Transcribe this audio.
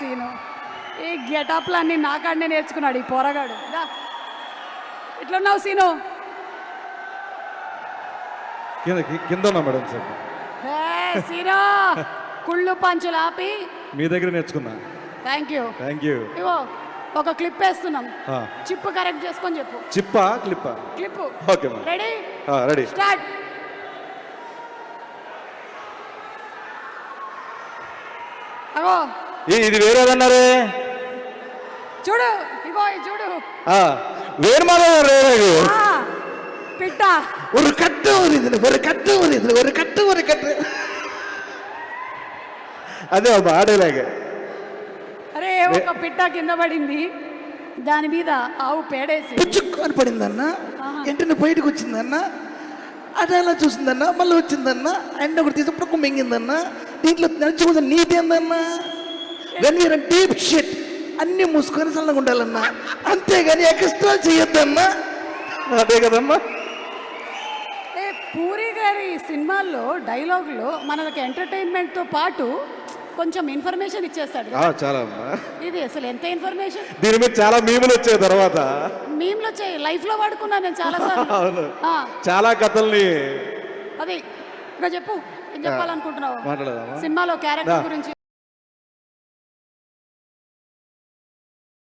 Scene. ఈ గెటప్లన్నీ నాకాడనే నేర్చుకున్నాడు ఈ పోరగాడు. ఎట్లున్నావు సీను? కింద ఉన్నా మేడం సీను కుళ్ళు పంచులు ఆపి. మీ దగ్గర నేర్చుకున్నా. Thank you. Thank you. ఇగో ఒక క్లిప్ వేస్తున్నాం. చిప్ కరెక్ట్ చేసుకొని చెప్పు. చిప్పా క్లిప్పా? Clip okay ready? Ready. Start. అగో. ఇది వేరేదన్నారే చూడు ఇగో ఇది చూడు ఆ, వేరు మాధవ్ వేరే ఇది. ఆ, పిట్ట ஒரு கட்டு ஒரு இதுல ஒரு கட்டு ஒரு இதுல ஒரு கட்டு ஒரு கட்டு అదే ఒక ఆడేలాగే అరే ఒక పిట్ట కింద పడింది దాని మీద ఆవు పేడేసి పుచ్చుక్కు అని పడిందన్న వెంటనే బయటకు వచ్చిందన్న అది ఎలా చూసిందన్న మళ్ళీ వచ్చిందన్న అండ్ ఒకటి తీసుకుప్పుడు మింగిందన్న దీంట్లో నడిచి కొంచెం నీటి ఏందన్న వెన్ వీర్ డీప్ షిట్ అన్ని మూసుకొని చల్లగా ఉండాలన్న. అంతేగాని ఎక్స్ట్రా చేయొద్దన్నా. అదే కదమ్మా. ఏ పూరి గారి సినిమాల్లో డైలాగులు మనకి ఎంటర్టైన్మెంట్తో పాటు కొంచెం ఇన్ఫర్మేషన్ ఇచ్చేస్తాడు. ఆ, చాలా అమ్మా ఇది అసలు ఎంత ఇన్ఫర్మేషన్? దీని మీద చాలా మీములు వచ్చాయి తర్వాత. మేమ్లో చే లైఫ్లో వాడుకున్నాను నేను చాలాసార్లు. అవును. ఆ, చాలా కథల్ని అది ఇంకా చెప్పు. ఏం చెప్పాలనుకుంటున్నావు? మాట్లాడదామా? సినిమాలో క్యారెక్టర్ గురించి.